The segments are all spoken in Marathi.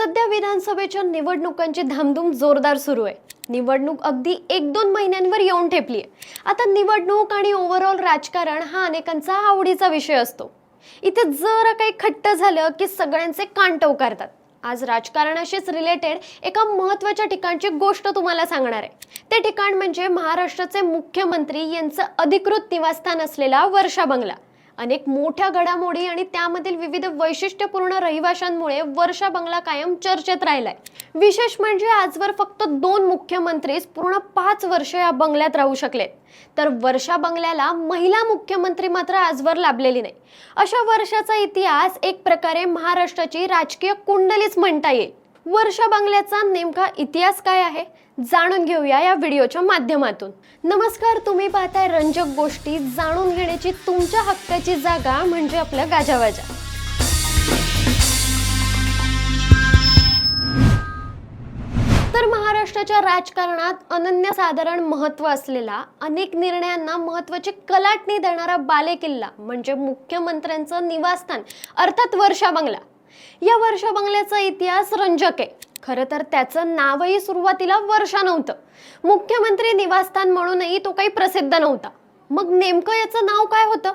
सध्या विधानसभेच्या निवडणुकांची धामधूम जोरदार सुरू आहे. निवडणूक अगदी एक दोन महिन्यांवर येऊन ठेपली आहे आता निवडणूक आणि ओव्हरऑल राजकारण हा अनेकांचा आवडीचा विषय असतो. इथे जरा काही खट्ट झालं की सगळ्यांचे कांटव करतात आज राजकारणाशीच रिलेटेड एका महत्त्वाच्या ठिकाणची गोष्ट तुम्हाला सांगणार आहे. ते ठिकाण म्हणजे महाराष्ट्राचे मुख्यमंत्री यांचं अधिकृत निवासस्थान असलेला वर्षा बंगला. अनेक मोठ्या घडामोडी आणि त्यामधील विविध वैशिष्ट्यपूर्ण रहिवाशांमुळे वर्षा बंगला कायम चर्चेत राहिलाय. विशेष म्हणजे आजवर फक्त दोन मुख्यमंत्रीच पूर्ण पाच वर्ष या बंगल्यात राहू शकलेत. तर वर्षा बंगल्याला महिला मुख्यमंत्री मात्र आजवर लाभलेली नाही. अशा वर्षाचा इतिहास एक प्रकारे महाराष्ट्राची राजकीय कुंडलीच म्हणता येईल. वर्षा बंगल्याचा नेमका इतिहास काय आहे जाणून घेऊया या व्हिडिओच्या माध्यमातून. नमस्कार तुम्ही पाहताय रंजक गोष्टी. जाणून घेण्याची तुमच्या हक्काची जागा म्हणजे आपलं गाजावाजा. तर महाराष्ट्राच्या राजकारणात अनन्यसाधारण महत्त्व असलेला अनेक निर्णयांना महत्त्वाची कलाटणी देणारा बालेकिल्ला म्हणजे मुख्यमंत्र्यांचं निवासस्थान अर्थात वर्षा बंगला या वर्षा बंगल्याचा इतिहास रंजक आहे. खरं तर त्याचं नावही सुरुवातीला वर्षा नव्हतं. मुख्यमंत्री निवासस्थान म्हणूनही तो काही प्रसिद्ध नव्हता. मग नेमकं याचं नाव काय होतं?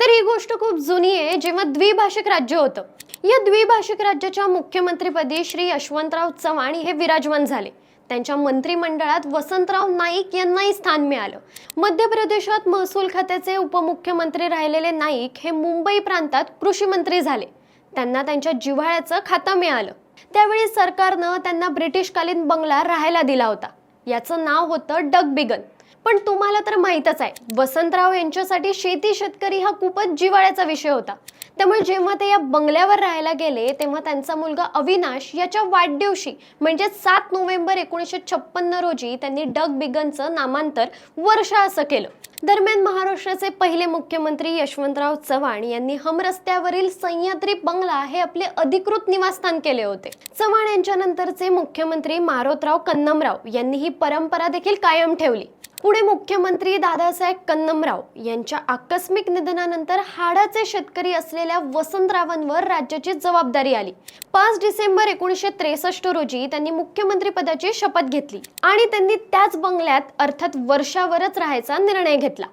तर ही गोष्ट खूप जुनी आहे जेव्हा द्विभाषिक राज्य होतं. या द्विभाषिक राज्याच्या मुख्यमंत्रीपदी श्री यशवंतराव चव्हाण हे विराजमान झाले. त्यांच्या मंत्रिमंडळात वसंतराव नाईक यांनाही स्थान मिळालं. मध्य प्रदेशात महसूल खात्याचे उपमुख्यमंत्री राहिलेले नाईक हे मुंबई प्रांतात कृषी मंत्री झाले. त्यांना त्यांच्या जिव्हाळ्याचं खातं मिळालं. त्यावेळी सरकारनं त्यांना ब्रिटिशकालीन बंगला राहायला दिला होता. याचं नाव होतं डग बिगन. पण तुम्हाला तर माहीतच आहे वसंतराव यांच्यासाठी शेती शेतकरी हा खूपच जिव्हाळ्याचा विषय होता. त्यामुळे जेव्हा ते या बंगल्यावर राहायला गेले तेव्हा त्यांचा मुलगा अविनाश याच्या वाढदिवशी म्हणजे सात नोव्हेंबर एकोणीसशे छप्पन्न रोजी त्यांनी डग बिगनचं नामांतर वर्षा असं केलं. दरम्यान महाराष्ट्राचे पहिले मुख्यमंत्री यशवंतराव चव्हाण यांनी हम रस्त्यावरील सह्याद्री बंगला हे आपले अधिकृत निवासस्थान केले होते. चव्हाण यांच्या नंतरचे मुख्यमंत्री मारोतराव कन्नमराव यांनी ही परंपरा देखील कायम ठेवली. पुढे मुख्यमंत्री दादासाहेब कन्नमराव यांच्या आकस्मिक निधनानंतर हाडाचे शेतकरी असलेल्या वसंतरावांवर राज्याची जबाबदारी आली. पाच डिसेंबर एकोणीसशे त्रेसष्ट रोजी त्यांनी मुख्यमंत्री पदाची शपथ घेतली आणि त्यांनी त्याच बंगल्यात अर्थात वर्षावरच राहायचा निर्णय घेतला.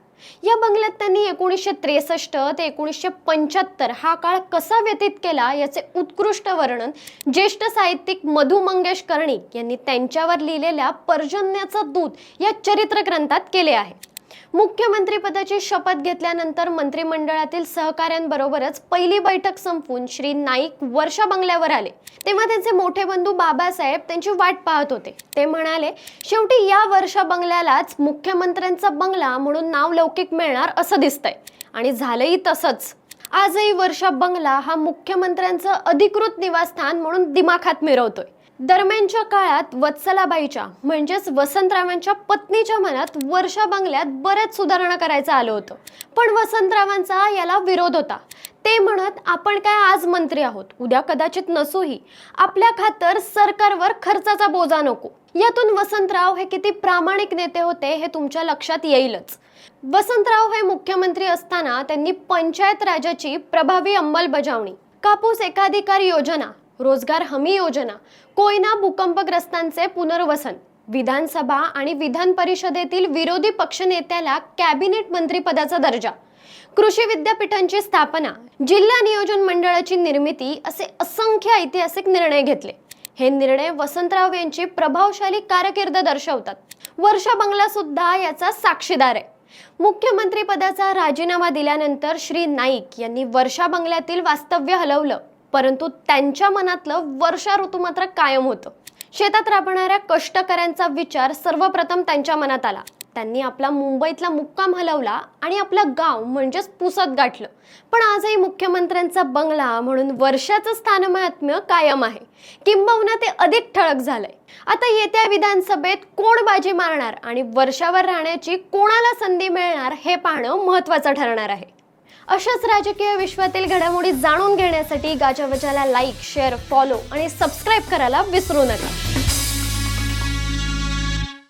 या बंगल्यात त्यांनी एकोणीसशे त्रेसष्ट ते एकोणीसशे पंच्याहत्तर हा काळ कसा व्यतीत केला याचे उत्कृष्ट वर्णन ज्येष्ठ साहित्यिक मधु मंगेश कर्णिक यांनी त्यांच्यावर लिहिलेल्या पर्जन्याचं दूत या चरित्र ग्रंथात केले आहे. मुख्यमंत्री पदाची शपथ घेतल्यानंतर मंत्रिमंडळातील सहकाऱ्यांबरोबरच पहिली बैठक संपवून श्री नाईक वर्षा बंगल्यावर आले. तेव्हा त्यांचे मोठे बंधू बाबासाहेब त्यांची वाट पाहत होते. ते म्हणाले शेवटी या वर्षा बंगल्यालाच मुख्यमंत्र्यांचा बंगला म्हणून नाव लौकिक मिळणार असं दिसतंय. आणि झालंही तसंच. आजही वर्षा बंगला हा मुख्यमंत्र्यांचं अधिकृत निवासस्थान म्हणून दिमाखात मिरवतोय. दरम्यानच्या काळात वत्सलाबाईच्या म्हणजेच वसंतरावांच्या पत्नीच्या मनात वर्षा बंगल्यात बऱ्याच सुधारणा करायचं आलं होतं. पण वसंतरावांचा याला विरोध होता. ते म्हणत आपण काय आज मंत्री आहोत? उद्या कदाचित नसूही. आपल्या खातर सरकारवर खर्चाचा बोजा नको. यातून वसंतराव हे किती प्रामाणिक नेते होते हे तुमच्या लक्षात येईलच. वसंतराव हे मुख्यमंत्री असताना त्यांनी पंचायत राजाची प्रभावी अंमलबजावणी कापूस एकाधिकार योजना रोजगार हमी योजना कोयना भूकंपग्रस्तांचे पुनर्वसन विधानसभा आणि विधान परिषदेतील विरोधी पक्षनेत्याला कॅबिनेट मंत्रीपदाचा दर्जा कृषी विद्यापीठांची स्थापना जिल्हा नियोजन मंडळाची निर्मिती असे असंख्य ऐतिहासिक निर्णय घेतले. हे निर्णय वसंतराव यांची प्रभावशाली कारकीर्द दर्शवतात. वर्षा बंगला सुद्धा याचा साक्षीदार आहे. मुख्यमंत्री पदाचा राजीनामा दिल्यानंतर श्री नाईक यांनी वर्षा बंगल्यातील वास्तव्य हलवलं. परंतु त्यांच्या मनातलं वर्षा ऋतू मात्र कायम होतं. शेतात राबणाऱ्या कष्टकऱ्यांचा विचार सर्वप्रथम त्यांच्या मनात आला. त्यांनी आपला मुंबईतला मुक्काम हलवला आणि आपलं गाव म्हणजेच पुसत गाठलं. पण आजही मुख्यमंत्र्यांचा बंगला म्हणून वर्षाचं स्थानमहात्म्य कायम आहे. किंबहुना ते अधिक ठळक झालंय. आता येत्या विधानसभेत कोण बाजी मारणार आणि वर्षावर राहण्याची कोणाला संधी मिळणार हे पाहणं महत्त्वाचं ठरणार आहे. अशाच राजकीय विश्वातील घडामोडी जाणून घेण्यासाठी गाजावजाला लाईक शेअर फॉलो आणि सबस्क्राईब करायला विसरू नका.